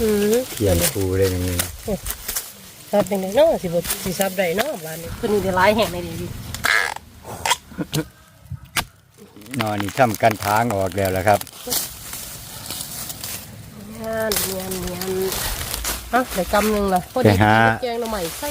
อืมเขียนปูเลยนึงซับยังไงเนาะสิบ่สิซับได้เนาะบ้านนี้เพิ่นนี่ได้หลายแห่งเลยเดินอนนี่ทำกันทางออกแล้วละครับเนียนเนียนเนียนฮะได้กำหนึงล่ะพอดีไปหาแกงหน่อไม้ใส่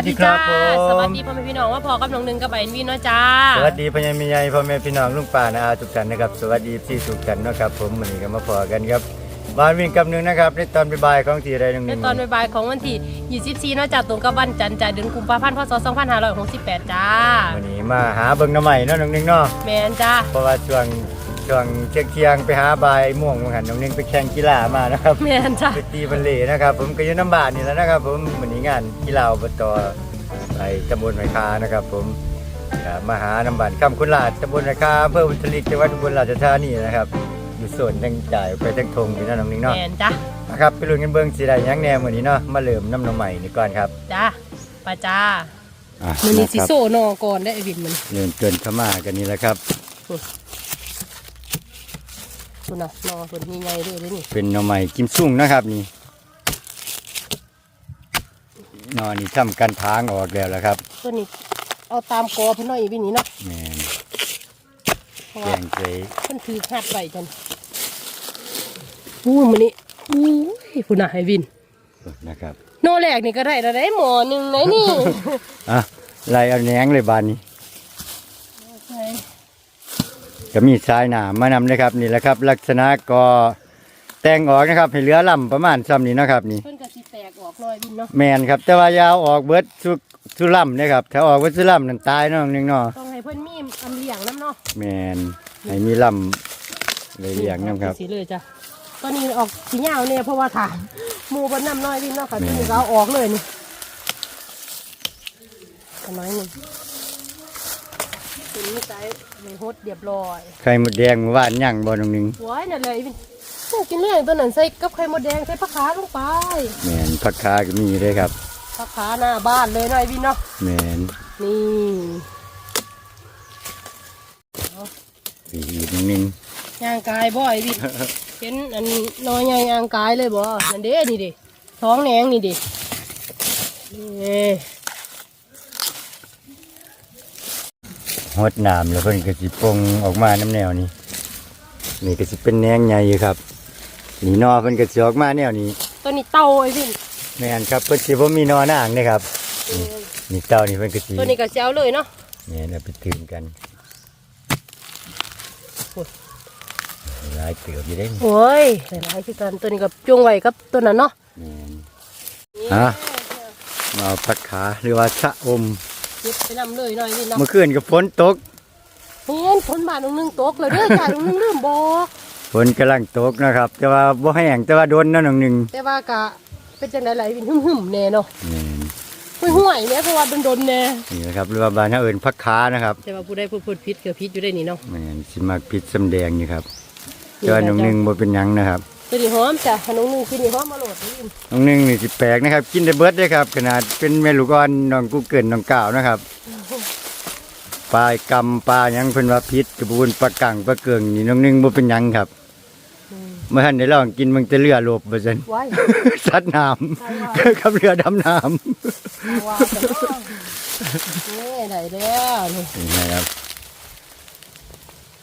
วัสดีครับผม สวัสดีพ่อแม่พี่น้องว่าพอกับน้องหนึงกับไอ้วินเนาะจ้า สวัสดีพ่อใหญ่แม่ใหญ่พ่อแม่พี่น้องลุงป้านะอาทุกท่านนะครับ สวัสดีที่สุขกันเนาะครับผมวันนี้ก็มาพอกันครับบ้านวิ่งกำหนึ่งนะครับในตอนบ่ายๆของที่ใดหนึ่งหในนึ่งตอนบ่ายๆของวันที่24เนาะจ้าตรงกับวันจันทร์จ้าเดือนกุมภาพันธ์พศ2568จ้าวันนี้มาหาเบิ่งหน้ำใหม่เนาะน้องหนึงเนาะแม่นจ้าเพราะว่าช่วง ช่วงเที่ยงเที่ยงๆไปหาบายม่วงเหมือนกันน้องหนึงไปแข่งกีฬามานะครับแม่นจ้าไปตีบัลเล่ต์นะครับ ผมก็อยู่น้ำบานนี่แหล้วนะครับ ผมวันนี้งานกีฬาอบตไปตำบลไมคานะครับ ผมก็มาหาน้ำบานคำคุณลาดตำบลไมคาอำเภอบุตริกจังหวัดอุบลราชธานีนะครับอยู่ส่วนทั้งจ่ายไปทั้งทงอยู่นั่นน้องหนึงเนาะแม่นจ้านะครับไปลุ้นกันเบิ่งสิได้หยังแหน่มื้อนี้เนาะมาเริ่มน้ำหนมใหม่นี่ก่อนครับ จ้าปาจ้าอะมันนี่สินะครับโซนอก่อนได้ไอ้วินมันเดินเกินเข้ามากันนี่แหละครับ คุณน่ะนอเพิ่นใหญ่ๆเด้อเด้อนี่เป็นหน่อใหม่กิมซุ่งนะครับนี่หนอนี่ทำกันทางออกแล้วละครับตัวนี้เอาตามกอเพิ่นหน่อยไอ้วินนี่เนาะแม่นเพราะแกว่างใจเพิ่นถือหัดไว้จังอู้มันนี่อู้ยคุณน่ะไอ้วินนะครับ โนแรกนี่ก็ได้แล้วได้หมอหนึงไหนนี่ อะไล่เอาแหนงเลยบานนี้ ก็มีสายหนามมานำเลยครับนี่แหละครับ ลักษณะก็แต่งออกนะครับ ให้เหลือลำประมาณซ้ำนี้เนาะครับ นี่เพิ่นก็สิแตกออกหน่อยวินเนาะแมนครับ แต่ว่ายาวออกเบิดสุสุลำนะครับถ้าออกเบิดสุลำนั่นตายเนาะหนึงเนาะต้องให้เพิ่นมีอันเลี้ยงน้ำเนาะแมนให้มีลำเลยเลี้ยงน้ำครับ สีเลยจ้ะตอนนี้ออกสียาวเนี่ยเพราะว่าถามหมูบนน้ำน้อยวินเนาะค่ะแม่ ที่นี่ก็เอาออกเลยนี่ประมาณนึงเป็นนิสัย ไม่ฮดเรียบร้อยไข่มดแดงเมื่อวานย่างบ่น้องหนึงไว้นั่นเลยวินโอ้กินเรื่องตัวนั้นใส่กับไข่มดแดงใส่ผักขาลงไปแมนผักคาก็มีเลยครับผักขาหน้าบ้านเลยหน่อยวินเนาะแมนนี่อีกน้องหนึงย่างกายบ่อยวิน เห็นอันน้อยใหญ่ย่างกายเลยบ่นั่นเด้นี่ดิท้องแหนงนี่ดินี่ หดน้ำแล้วเพิ่นก็สิปรุงออกมาน้ำแนวนี้ นี่ก็สิเป็นแหนงใหญ่อยู่ครับ นี่นอเพิ่นก็สิออกมาแนวนี้ ตัวนี้เต่าไอ้วินแม่นครับเพิ่นสิบ่มีนอนางเด้ครับนี่นี่เต้านี่เพิ่นก็สิตัวนี้ก็เจ้าเลยเนาะแม่นเอาไปถึงกันโอ้ยหลายเติบอยู่เด้โอ้ยหลายๆคือกันตัวนี้กับจงไว้กับตัวนั้นเนาะแม่นฮะมาเอาผักขาหรือว่าชะอม เก็บไปนำเลยหน่อยนี่เนาะเมื่อคืนก็ฝนตกเห็นฝนบาดนึงตกเลยเด้อจ้านึงลืมบอกฝนกำลังตกนะครับ แต่ว่าบ่แห้งแต่ว่าโดนเนาะน้องหนึงแต่ว่ากะเป็นจังได๋ไหลวินหึ่มๆแน่เนาะแม่นห่วยห่วยๆแน่เพราะว่าโดนๆแน่นี่นะครับหรือว่าบ้านเฮาเอิ้นผักขานะครับ แต่ว่าผู้ใดพูดพูดผิดก็ผิดอยู่ได้นี่เนาะแม่นสิมักพิษสำแดงนี่ครับแต่ว่าน้องหนึงบ่เป็นหยังนะครับ ตัวนี้หอมจ้ะน้องนึงคือนี่หอมมาโหลดนี่น้องหนึงนี่สิแปลกนะครับ กินได้เบิดเด้ครับ ขนาดเป็นแม่ลูกอ่อนน้องกูเกิลน้องก้าวนะครับปลายกำปลาหยังเพิ่นว่าพิษกระบูนปลากังปลาเกิงนี่น้องหนึงบ่เป็นหยังครับเมื่อท่านได้ลองกินมันจะเรือโลบบ่ซั่นไว้สัตว์น้ำกับเรือดำน้ว่าแต่เนาะนี่ได้แล้วนี่ำนี่นะครับ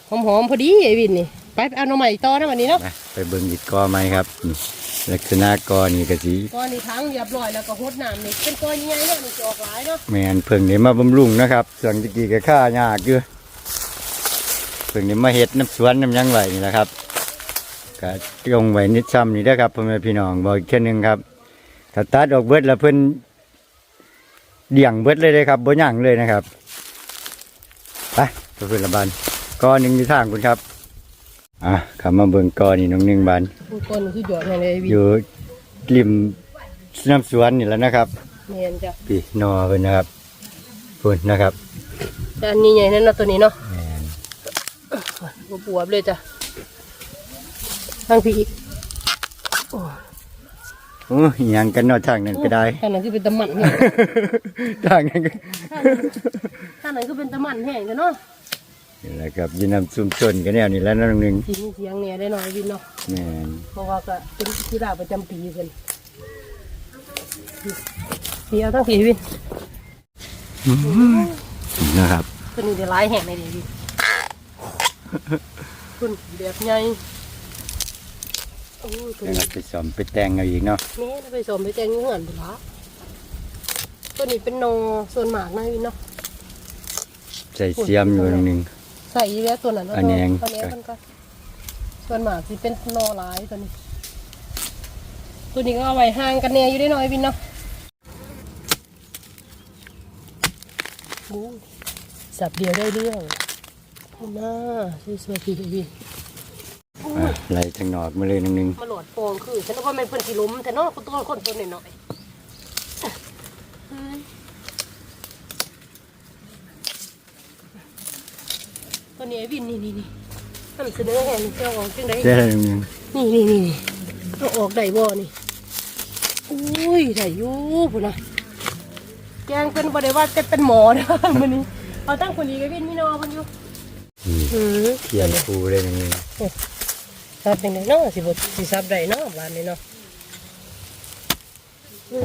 หอมๆพอดีไอ้วินนี่ไปเอาหน่อใหม่ต่อนะวันนี้เนาะ ไป ไปเบิ่งอีกกอไหมครับนี่ลักษณะกอนี่ก็สิก้อนนี้ทั้งเรียบร้อยแล้วก็หดน้ำนี่เป็นก้อนใหญ่ๆเนาะนี่จะออกหลายเนาะแม่นเพิ่งได้มาบำรุงนะครับส่วนตะกี้ก็ค่ายากอยู่เพิ่งได้มาเฮ็ดน้ำสวนน้ำหยังไว้นี่แหละครับก็ลงไว้นิดซ้ำนี่เด้อครับพ่อแม่พี่น้องบอกอีกแค่อหนึงครับถ้าตัดออกเบิดแล้วเพิ่นเดี่ยงเบิดเลยเลยครับบ่ย่างเลยนะครับไปไปเพิ่นละบานกอหนึงอยู่ทางคุณครับ อะขับมาเบิ่งกอนี่น้องหนึงบานก้อนคือหยอดอย่างไรวิอยู่ริมน้ำสวนนี่แหล้วนะครับเนียนจ้ะพี่นอเพิ่นนะครับพุ่นนะครับแต่อันนี้ใหญ่นั่นเนาะตัวนี้เนาะแม่นบวบๆเลยจ้ะทางพี่อีกโอ้โอ้ยอิหยังกันเนอกทางนั้นก็ได้ทางนั้นคือเป็นตะมันแห้งทางนั้นก็ทางนั้นคือเป็นตะมันแห้งกันเนาะ นี่แหละครับอยินนำซุมชนกันแนวนี้แล้วนั่นหนึงทีนี้เสียงเนี่ยได้หน่อยวินเนาะแม่นเพราะว่าก็เป็นกีฬาประจำปีเพิ่นพี่เอาทั้งผีวินนะครับตัวนี้เดี๋ยวร้ายแห้งเลยดิวินคุณแบบใหญ่โอ้ยตัวแล้วนี้ก็ไปซ่อมไปแต่งเอาอีกเนาะแม่ไปสมไปแจงเงื่อนไปละตัวนี้เป็นโนส่วนหมากนะวินเนาะใส่เสียมอยู่ตรงนึงใส่อีแล้วตัวนั้นเาะอันแหนงอันแหนงมันก็ส่วนหมากที่เป็นโนหลายตัวนี้ ตัวนี้ก็เอาไว้ห่างกันแน่อยู่ได้หน่อยวินเนาะโอ้ยสับเดียวได้เรื่องน่าสวยๆพี่วินอะไล่ทางนอกมาเลยนึงนึงมาโหลดโปงคือฉันว่ามันเป็นสีล้มแต่เนาะคนตัวคนตัวหน่อยๆเฮ้ยตั วนี้ไอ้วินนี่นี่นี่ทำเสนอแห่งเจ้าออกจังไดเจ้านึงนึงนี่นี่นี่นี่เอาออกได้บ่นี่อุ้ยได้อยู่พุ่นนะแกงเป็นบ่ได้ว่าจะเป็นหมอนะมื้อนี้เอาตั้งคนนี้กับวินมีนอเพิ่นอยู่นี่หือเขียนครูเลยนึงนึงซับเป็นไงเนาะสิบ่สิซับได้เนาะบ้านนี้เนาะ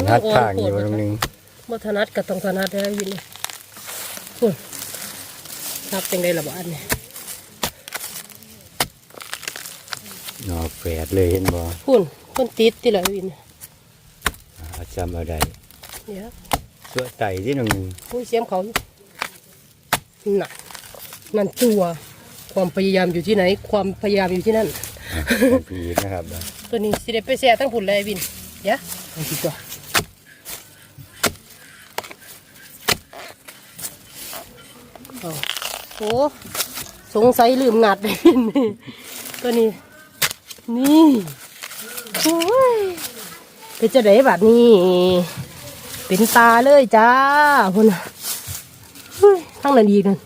นัดข้างอยู่ตรงนึงบ่ถนัดก็ต้องถนัดได้วินนี่พุ่น ซับเป็นไงล่ะบ้านนี่นอกแฝดเลยเห็นบ่พุ่นคนติดที่ละวินอาจำเอาได้เดี๋ยวสวไต่ที่นึงนึงอุ้ยเสียมเขาน่ะนั่นตัวความพยายามอยู่ที่ไหน ความพยายามอยู่ที่นั่นของผีนะครับตัวนี้สิได้ไปแซ่ทั้งผุนเลยวินเดี๋ยวเอาดีกว่าเอา โอ้สงสัยลืมงัดเลยวินนี่ตัวนี้ นี่โอ้ยเป็นจะได้แบบนี้ เป็นตาเลยจ้าพุ่นน่ะเฮ้ยทั้งนั้นดีกัน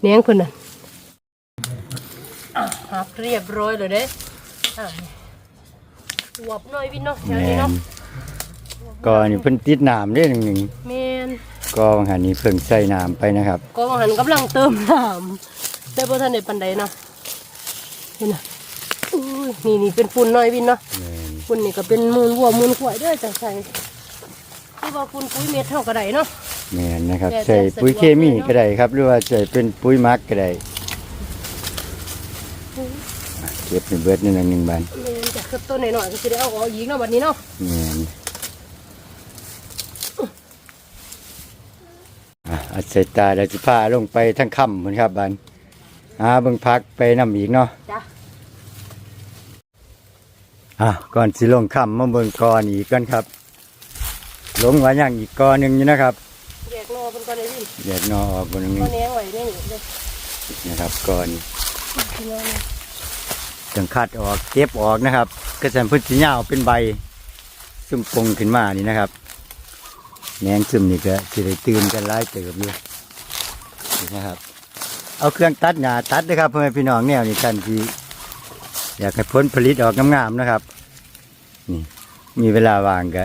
แหนงพุ่นน่ะอะหักเรียบร้อยเลยเด้อะหวบหน่อยวินเนาะแถวแมนี้นเนาะก็นี่เพิ่นติดน้ำได้นึงนึงแมน ก็บางหันนี้เพิ่งใส่น้ำไปนะครับ ก็ว่าหันกำลังเติมน้ำแต่พอท่านได้ปันใดเนาะเห็นน่ะอุ้ยนี่นี่เป็นฝุ่นหน่อยวินเนาะแมนฝุ่นนี่ก็เป็นมูลวัวมูลควายเด้วยจังใส่ที่ว่าฝุ่นปุ๋ยเม็ดเท่าก็ได้เนาะแมนนะครับแต่ใส่แต่ปุ๋ยเคมีสะดวกเลยเนอะก็ได้ครับ หรือว่าใส่เป็นปุ๋ยหมักก็ได้อะเก็บในเบิดนี่นึงหนึ่งบานแม่นจากต้นหน่อยๆก็จะได้เอาออกอีกเนาะวันนี้เนาะแมน อะอัดใส่ตาเดี๋ยวจะพาลงไปทั้งค่ำเหมือนครับบานหาเบิ่งพักไปนำอีกเนาะจ้ะ อะก่อนสิลงค่ำมาเบิ่งกอนอีกกันครับลงว่าอย่างอีกกอหนึ่งอยู่นะครับแยกนอเป็นก่อนเลยพี่แยกหนอออกบนนึงก็แนงไว้นี่เลยนะครับก่อนพี่น้องนะจังคัดออกเก็บออกนะครับกระสันพืชสีเหยาวเป็นใบซึมปงขึ้นมานี่นะครับ แหนงซึมนี่ก็สิได้ตื่นกันไล่เติบอยู่นี่นะครับ เอาเครื่องตัดหญ้าตัดนะครับพ่อแม่พี่น้องแนวนี้กันที่อยากให้ผลผลิตออกงามๆนะครับ นี่ มีเวลาว่างก็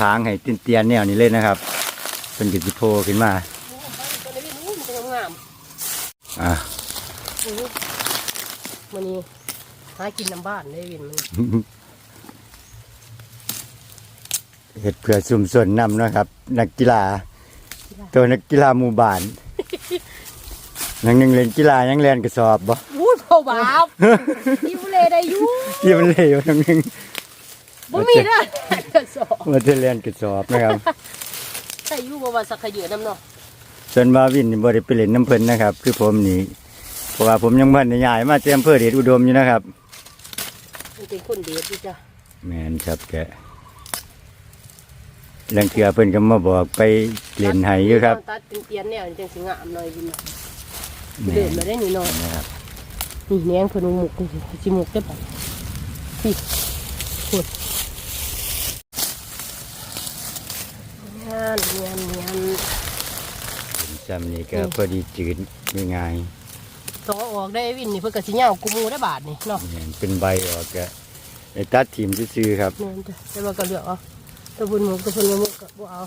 ทางให้เตียนๆแนวนี้เลยนะครับ เป็นกิจโพขึ้นมาตัวนี้พี่นู้นมันจะงามอะๆอื้อมันนี่หากินน้ำบ้านได้วินมัน เห็ดเพื่อสุ่มส่วนนำเนาะครับ นักกีฬา ตัวนักกีฬาหมู่บ้านนังหนึ่งเล่นกีฬายังเล่นกระสอบบ่อู้เบาบาบยิ้มเลยได้อยู่ที่มันเลยนังหนึ่งบ่มีนะกระสอบว่าจะเล่นกระสอบนะครับใช่อยู่บ่ว่าสักขยือน้ำเนาะส่วนมาวินนี่บ่ได้ไปเล่นน้ำเพิ่นนะครับ คือผมนี่เพราะว่าผมยังบ่ได้ย้ายมาเตรียมเพื่อเดชอุดมอยู่นะครับมันเป็นคนเดียดอยู่จ้ะแม่นครับแก เรื่องเทือเพิ่นก็มาบอกไปเล่นให้อยู่ครับตัดเป็นเตียนแนวจังสิงามหน่อยวินเนาะแม่เดินมาได้นี่หน่อยนะครับนี่แหนงเพิ่นอาหมกนี่สิสิหมกได้ปะพี่พูดงานเงียนเงียนจำนี่ก็พอดีจืดง่ายต่อออกได้ไอ้วินนี่เพิ่นก็สิยากูมูได้บาทนี่เนาะๆเนี่ยเป็นใบออกก็ไอ้ตัดทีมซื่อครับจะแต่ว่าก็เลือกเอ ตัวบุญหมูตัวบุญหมูก็บ่เอา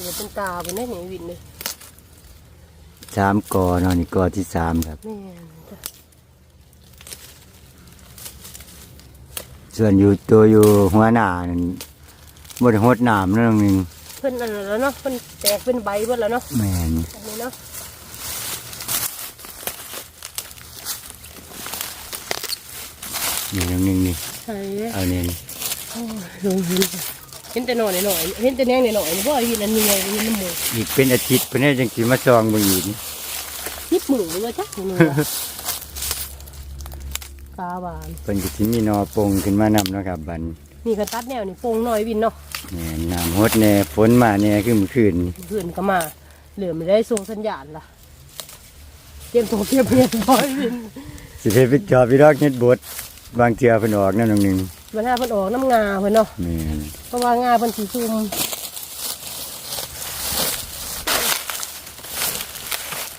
เดี๋ยวเป็นตาเป็นได้เนี่ยวินเลยสามกอเนาะนี่กอที่สามครับ แม่นจ้ะส่วนอยู่ตัวอยู่หัวหน้านั่น บไดหดน้ำนั่นองหนึงเพิ่นอันนั้นแล้วเนาะเพิ่นแตกเป็นใบเพิ่นแล้วเนาะแม่นอันนี้เนาะนี่น้องหนึงนี่ใช่เอาเนี่ยนี่โอ้ยลงเห็นจ้ะเห็นแต่หน่อยหน่อยเห็นแต่แนงหน่อยๆบ่เห็นอันนี้ไงเห็นน้ำหมูอีกเป็นอาทิตย์เพิ่นให้จังสิมาซองเบิ่งอีกนี่ยิบหมูเลยจ้ะหนูตาหวาน เพิ่นก็สิมีหนอปงขึ้นมานำเนาะครับบัดน นี่ก็ตัดแนวนี่โป่งหน่อยวินเนาะแม่นน้ำหดแน่ฝนมาแน่คือเมื่อคืนนี่เพื่อนก็มา เหลือไม่ได้ส่งสัญญาณล่ะเตรียมตัวเตรียมเงินร้อยวินสิไปไปจอบพี่ดอกเฮ็ดบดบางเทื่อเพิ่นออกนั่นน้องหนึงบรรดาเพิ่นออกน้ำงาเพิ่นเนาะแม่นเพราะว่างาเพิ่นสีซุ่ม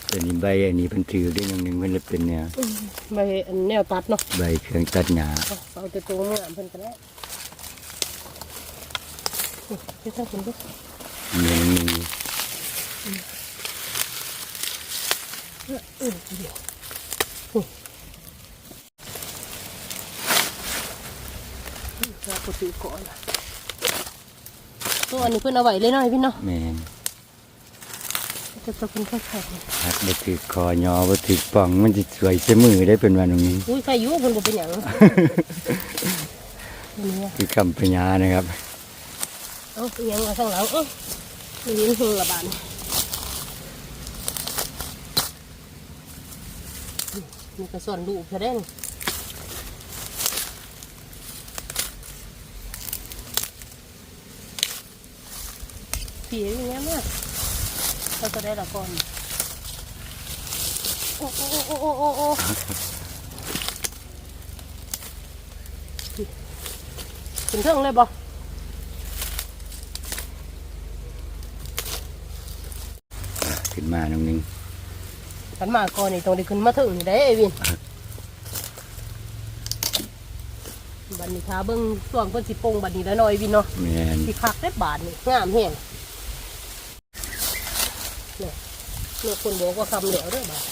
แต่นี่ใบอันนี้เพิ่นถือได้น้องหนึงเพิ่นเลยเป็นแนวใบอันแนวตัดเนาะใบเครื่องตัดหญ้าเอาเอาแต่ตัวงามเพิ่นก็ได้ นี่เดี๋ยวทั้งคนดูนี่น้อเออเดี๋ยวนี่เราก็ถือก่อนตัวอันนี้เพิ่อนเอาไหวเลยเนาะให้พี่เนาะแม่นจะตัวเพิ่นค่อยหักบ่ถือคอยอบ่ถือป่องมันสิสวยเสมือได้เพิ่นว่าน้องนึงๆอุ้ยใครอยู่เพิ่นบ่เป็นหยังนี้คือคำพญานะครับ เอาเป็นหยังมาข้างหลังเอ้าไม่ยินหงละบาดนมีกระสอนลูกเธอได้นี่ผีอย่างเงี้ยมากเขาจะได้ละก่อนโอ้โอ้โอ้โอ้โอ้โอ้ถึงเครื่องเลยบ่ ขึ้ นมาน้องหนึงขันมาก่อนนี่ต้องได้ขึ้นมาถึงนี่ได้ไอ้วินบัดนี้ท้าเบิ้งส่วงเพิ่นสิโปงบัดนี้แล้วหน่อยวินเนาะแม่นสิคักได้บาทนี่งามแฮงเนี่ยเนี่ยคนบอกว่าคำเหลวเด้อบาด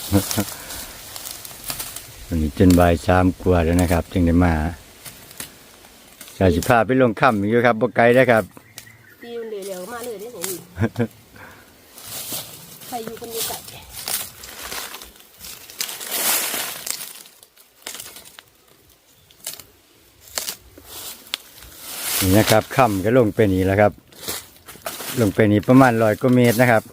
วันนี้จนบ่ายสามกว่าแล้วนะครับจึงได้มาสาสิพาไปลงค่ำอีกอยู่ครับบ่ไกลแล้วครับตีมันเหลวๆมาเลยเด้อนี่ใครอยู่คนอยู่ไกล นี่นะครับค่ำก็ลงไปนี่แล้วครับ ลงไปนี่ประมาณร้อยกว่าเมตรนะครับ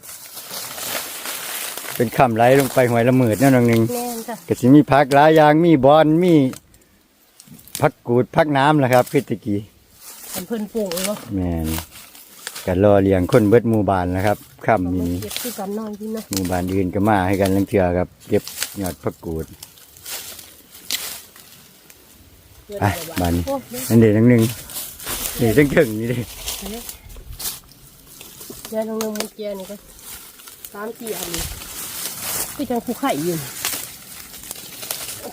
เป็นค่ำไหลลงไปหวยละหมืดนั่นน้องหนึงแม่นจ้ะก็สิมีพักหลายอย่างมีบอนมีพักกูดพักน้ำนะครับคือตะกี้คันเพิ่นโป่งเนาะแม่นก็รอเลี้ยงคนเบิดหมู่บ้านนะครับค่ำเอานี้มาเก็บคือกันหน่อยพี่นะหมู่บ้านอื่นก็มาให้กันลังเทื่อครับ เก็บยอดพักกูดเดี๋ยวอะเดี๋ยวบัดนโอ้เดี๋ยวนั่นเด็กนัง หนึ่งเด็กตั้งถึงนี่เด้เดี๋ยวลงมือเกียร์นี่ก็สามสี่อันนี้ก็จังคู่ไข่อยู่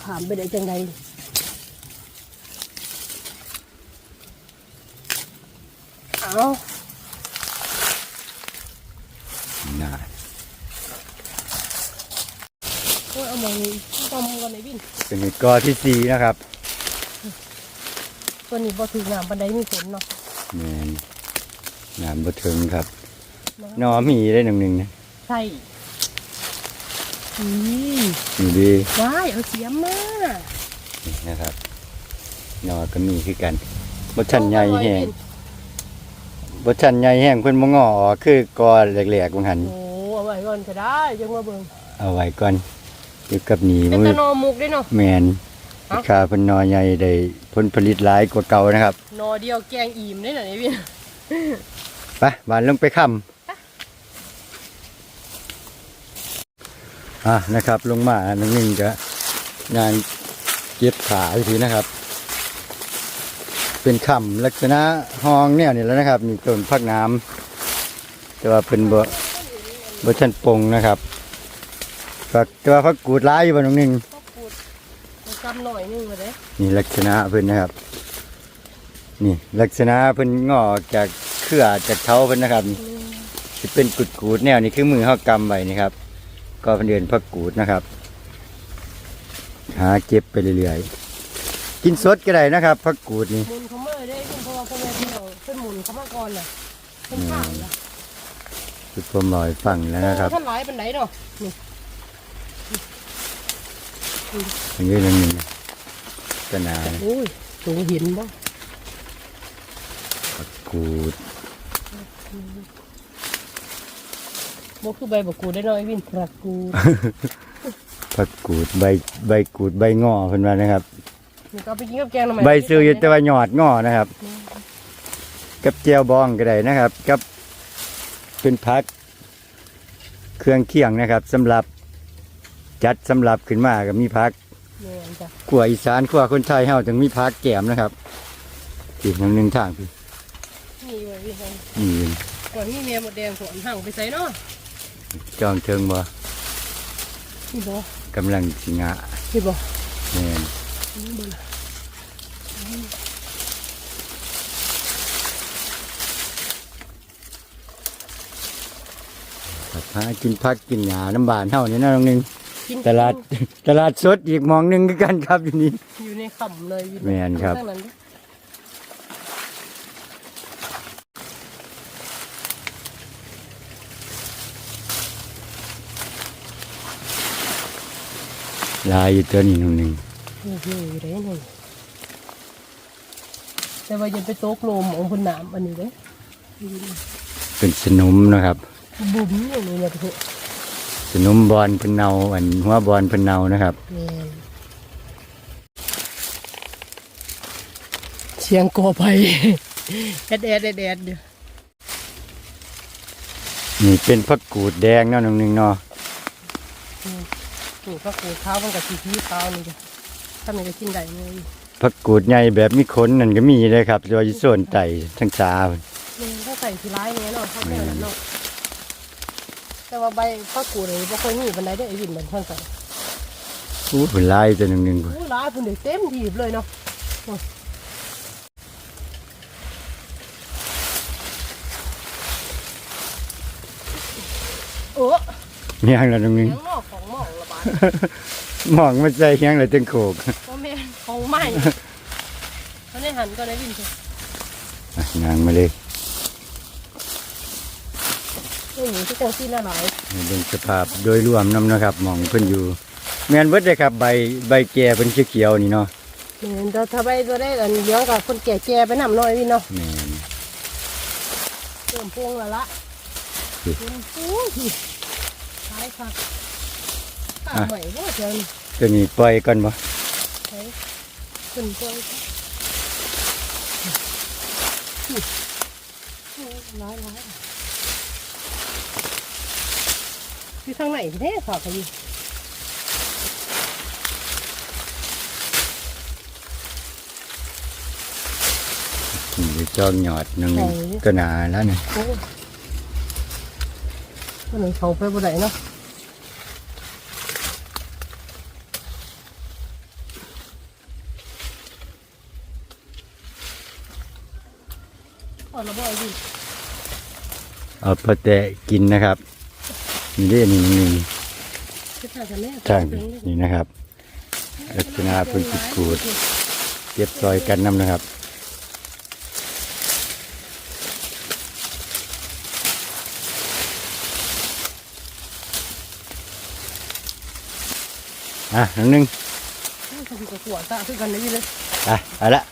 ถามไปได้จังใดเอาน่าโอ้ยเอามาตอมกันในบินเป็นกอที่สี่นะครับ ตัวนี้บ่ถึงน้ำบันไดมีฝนเนาะแม่นน้ำบ่ถึงครับหนอมีได้หนึ่งหนึ่งนะใช่อืมนี่ดีว้ายเอาเสียมมานี่นะครับหนอก็มีคือกันบ่ชันใหญ่แห้งบ่ชันใหญ่แห้งเพิ่นบ่งอออกคือกอแหลกๆบางหันโอ้เอาไว้ก่อนก็ได้จังว่าเบิ่งเอาไว้ก่อนอยู่กับหนีเป็นมืตะอนอมุกด้วยเนาะแม่นเอ้า ราคาเพิ่นหนอใหญ่ได้ผลผลิตหลายกว่าเก่านะครับนอเดียวแกงอิ่มได้หน่อยพี่ไปบ้านลงไปค่ำอะนะครับ ลงมาอันนึงก็งานเก็บขาอีกทีนะครับ เป็นคำลักษณะห้องเนี่ยนี่แหล้วนะครับ มีต้นพักน้ำแต่ว่าเป็นบ่บ่ชันปงนะครับก็แต่ว่าพักกูดร้ายอยู่บนตรงนึง ก็ปูดมันกำหน่อยนึงเลยเด้นี่ลักษณะเพิ่นนะครับ นี่ลักษณะเพิ่นงอกจากเครือจากเท้าเพิ่นนะครับนี่สิเป็นกุดกูดๆแนวนี้คือมือเฮากำไว้นี่ครับ ก็เพิ่นเดินพักกูดนะครับ หาเก็บไปเรื่อยๆกินสดก็ได้นะครับพักกูดนี่หมุนเขาเมื่อได้คุณพ่อพ่อแม่พี่น้องเพิ่นหมุนเขามาก่อนน่ะเพิ่นข้างน่ะคือผมลอยฟังแล้วนะครับท่านหลายเป็นไหนเนาะนี่ อันนี้เรื่องหนึงก็นาโอ้ยสูงเห็นบ่พักกูดบ่คือใบบักกูดได้น้อยวินปรักกูดพักกูดใบใบกูดใบงอเพิ่นว่านะครับนี่ก็เอาไปกินกับแกงหน่อไม้ใบซื้ออยู่แต่ว่าหยอดงอนะครับ กับเจียวบองก็ได้นะครับ กับเป็นพักเครื่องเคียงนะครับสำหรับ จัดสำหรับขึ้นมาก็มีพักแม่นจ้ะขัวอีสานขัวคนไทยเฮาถึงมีพักแก้มนะครับอีกหนึ่งหนึ่งทางพี่นี่ไว้วินนี่ก่อนมีเมียหมดแดงสวนห่างไปใส่เนาะจองเทิงบ่นี่บ่กำลังสิงะนี่บ่แม่นนี่บ่ล่ะครับหากินพักกินหญ้าน้ำบานเฮานี่นะน้องหนึง กินตลาดตลาดสดอีกหมองหนึงคือกันครับอยู่นี่อยู่ในข่ำเลยวินแม่นครับ ข้างนั้นดิลายอยู่ตัวนี้น้องหนึงนี่อยู่ได้นี่แต่ว่าอย่าไปโต๊ะลมของคนน้ำอันนี้เด้เป็นสนมนะครับบุ๋มอย่างนี้เนี่ยทุกสน มบอลเพิ่นเนาอันหัวบอลเพิ่นเนานะครับแม่นเสียงกอไผ่แอดแอดแอดแอดเดียวนี่เป็นผักกูดแดงเนาะน้องหนึงเนาะนี่ก็กูเท้ามันกับสีที่เท้านี่จ้ะถ้ามันจะกินได้เลยผักกูดใหญ่แบบมีขนนั่นก็มีเลยครับโดยส่วนไตทั้งตาเพิ่นแม่นถ้าใส่ทีร้ายเนี้ยเนาะเขาแค่นั้นเนาะ แต่ว่าใบข้าวกูเลยบ่ค่อยมีบันไดได้อไอ้วินมันเท่าใส่อู้เพิ่นลายตัวหนึงหนึงพุ่นโอ้ร้ายพุ่นเด็กเต็มทีบเลยเนาะโอ้เฮียงละน้องหนึงเสียงหม้อของหม้อระบาดมองมาใส่เฮียงละจังโขกพ่อแม่ของใหม่เขาได้หันก็ได้วินเถอะอะนางมาเลย นี่หนูที่จังซี่น่าหลายนี่เป็นสภาพโดยรวมนํนะครับหมองเพิ่นอยู่ แม่นเบิดเลยครับ ใบใบแก่เพิ่นเขียวๆนี่เนาะเห็นแต่ถ้าใบตัวได้อันเลี้ยงกับคนแก่ๆไปนำหน่อยวินเนาะแม่นเติมพวงและละอืมเติมพวงที่ขายค่ะข้าวใหม่ก็เจอนี่ตัวนี้ปล่อยก่อนบ่ใช้ขึ้นตัวร้ายร้ายที่ทางไหนแท้ฝากไปอยู่นี่ไปจองหยอดน้องหนึงก็หนาแล้วนี่โอ้ยวันนี้เขาไปบ่ได้เนาะอ่อนละบ่อยดิ เอาพอแตะกินนะครับ นี่เด้นี่น้องหนึงคิดว่าจะแม่ทางนี่นะครับลักษณะเป็นกุดกูดเก็บซอยกันนํนะครับอะน้องหนึงทำกับขวดซะคือกันได้ยินเลยอะเอาละ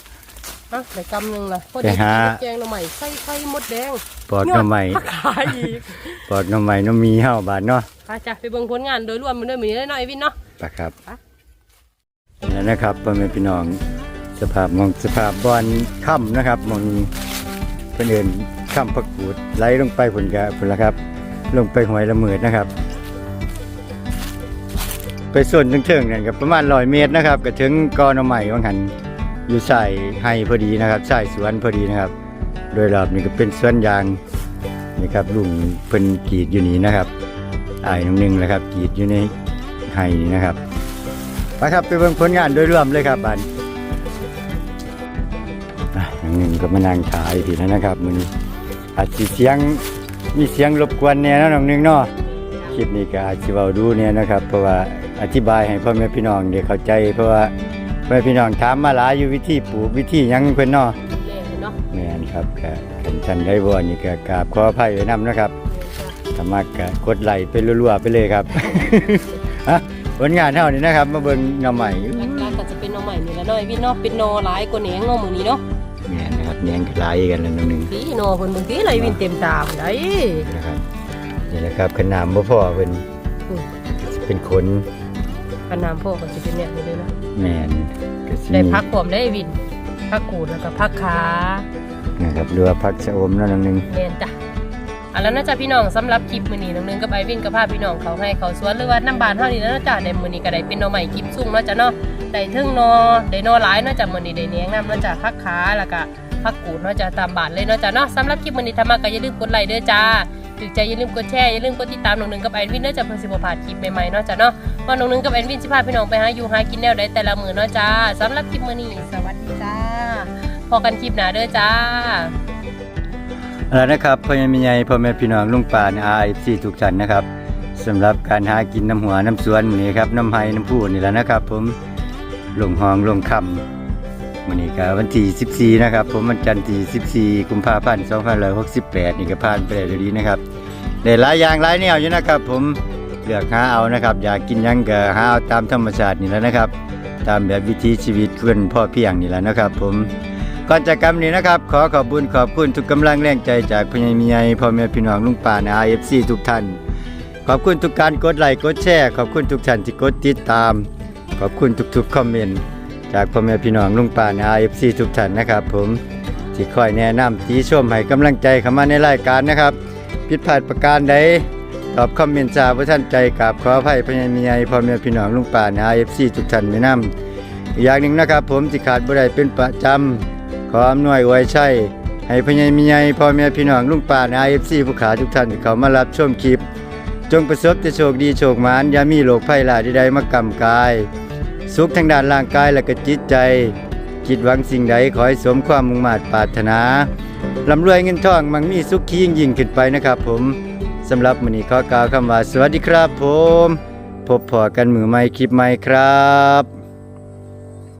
ฮะได้กำหนึงล่ะพอไปดีหากินแกงหน่อใหม่ใส่ไข่มดแดงปอดหน้ำใหม่ยอดผักขายอีกปอดหน้ำใหม่น้ำมีเฮาบาดเนาะไปจ้ะไปเบิ่งผลงานโดยรวมมันด้วยมือนี้หน่อยวินเนาะ ปะครับไปแล้วนะครับพ่อแม่พี่น้อง สภาพหมองสภาพบอนค่ำนะครับหมองเพื่นเอินค่ำพักกูดไหลลงไปผลกะผลละครับ ลงไปหวยละเมิดนะครับ ไปส่วนเทิงๆนั่นก็ประมาณ100เมตรนะครับก็ถึงกอหนอใหม่วังหัน อยู่ใส่ให้พอดีนะครับใส่สวนพอดีนะครับ โดยรอบนี้ก็เป็นสวนยางนี่ครับลุงเพิ่นกรีดอยู่นี่นะครับอายน้ำหนึงนะครับกรีดอยู่ในไห้นี่นะครับไปครับไปเบิ่งผลงานโดยรวมเลยครับบันอะน้ำหนึงก็มานั่งขายทีแล้วนะครับมือนี้อาจสิเสียงมีเสียงรบกวนเนี่ยนะน้องหนึงเนาะคลิปนี้ก็อาจสิเว้าดูเนี่ยนะครับ เพราะว่าอธิบายให้พ่อแม่พี่น้องได้เข้าใจเพราะว่า ม่พี่น้องถามมาหลายอยู่วิธีปลูกวิธีหยังเพิ่นเนาะเล่เนาะแม่นครับก็ขันชันได้บ่นี่ก็กราบขออภัยไว้นํนะครับสามารถก็กดไลค์ไปรัวๆไปเลยครับ ฮะผลงานเท่านี้นะครับ มาเบิ่งหน่อใหม่หลักการก็จะเป็นหนอใหม่นี่แหละเนาะไอ้พี่เนาะเป็นหนอหลายกว่าแหนงเนาะมื้อนี้เนาะแม่นนะครับแยงกลายกันแล้วนิดนึงพี่หนอเพิ่นเบิ่งติไหลวินเต็มตาพุ่นได้นะครับนี่แหละครับขนามบ่พอเพิ่นอืมเป็นขน กันน้ำพ่อก็สิเป็นแบบนี้เลยเนาะแม่นก็สิได้มีพักพร้อมได้วินพักกูดแล้วก็พักขานะครับหรือว่าผักชะอมเนั่นนิดนึงแม่นจ้ะเอาแล้วนะจ๊ะพี่น้องสำหรับคลิปมื้อนี้น้องนึงกับไอวินกับพาพี่น้องเขาให้เขาสวนหรือว่าน้ำบานเท่านี้นะจ๊ะในมื้อนี้ก็ได้เป็นหนอใหม่คลิปสูงเนาะจ้ะเนาะได้เทึงหนอได้หนอหลายเนาะจ้ะมื้อนี้ได้เนียงน้ำเนาะจ้ะพักขาแล้วก็พักกูดเนาะจ้ะตามบานเลยเนาะจ้ะเนาะสำหรับคลิปมื้อนี้ถ้ามาก็อย่าลืมกดไลค์เด้อจ้า ถูกใจอย่าลืมกดแชร์อย่าลืมกดติดตามน้องนึงกับไอวินเด้อจ้ะเพื่อสิบ่พลาดคลิปใหม่ๆเนาะจ้ะเนาะว่าน้องนึงกับไอวินสิพาพี่น้องไปหาอยู่หากินแนวใดแต่ละมื้อเนาะจ้าสำหรับคลิปมื้อนี้สวัสดีจ้าพอกันคลิปหน้าเด้อจ้าเอาละนะครับพ่อแม่พี่ใหญ่พ่อแม่พี่น้องลุงป่าใน RFC ทุกท่านนะครับสำหรับการหากินน้ำหัวน้ำสวนนี้ครับน้ำไห้น้ำพูนี่แหละนะครับ ผมลงหองลงคำ มื้อนี้ก็วันที่14นะครับ ผมวันจันทร์ที่14กุมภาพันธ์2568นี่ก็ผ่านไปได้วดีนะครับได้หลายอย่างหลายแนวอยู่นะครับ ผมเลือกหาเอานะครับ อยากกินยังก็หาเอาตามธรรมชาตินี่แหละนะครับ ตามแบบวิถีชีวิตเพื่อนพ่อเพียงนี่แหละนะครับ ผมก่อนจากกรรมนี้นะครับ ขอขอบคุญขอบคุณทุกกำลังแรงใจจากพญามีใหญ่พ่อแม่พี่น้องลุงป่าใน IFC ทุกท่าน ขอบคุณทุกการกดไลค์กดแชร์ ขอบคุณทุกท่านที่กดติดตาม ขอบคุณทุกๆคอมเมนต์ จากพ่อแม่พี่น้องลุงป่าใน IFC ทุกท่านนะครับ ผมที่คอยแนะนำตีชมให้กำลังใจเข้ามาในรายการนะครับ ผิดพลาดประการใดตอบคอมเมนต์จาว่าท่านใจกับขออภัยพญามีใหญ่พ่อแม่พี่น้องลุงป่าใน IFC ทุกท่านไม่นำอีกอย่างหนึ่งนะครับ ผมที่ขาดบ่ได้เป็นประจำขออำนวยอวยชัยให้พญายมีใหญ่พ่อแม่พี่น้องลุงป่านไอเอฟซีผู้ขาทุกท่านที่เขามารับชมคลิป จงประสบแต่โชคดีโชคหมานอย่ามีโรคภัยหลายใดๆมากำกาย สุขทางด้านร่างกายและก็จิตใจ คิดหวังสิ่งใดขอให้สมความมุ่งมา่ปรารถนาลำรวยเงินทองมั่งมีสุขยิ่งยิ่งขึ้นไปนะครับผมสำหรับมื้อนี้ขอกล่าวคำว่าสวัสดีครับผม พบพอกันมือใหม่คลิปใหม่ครับ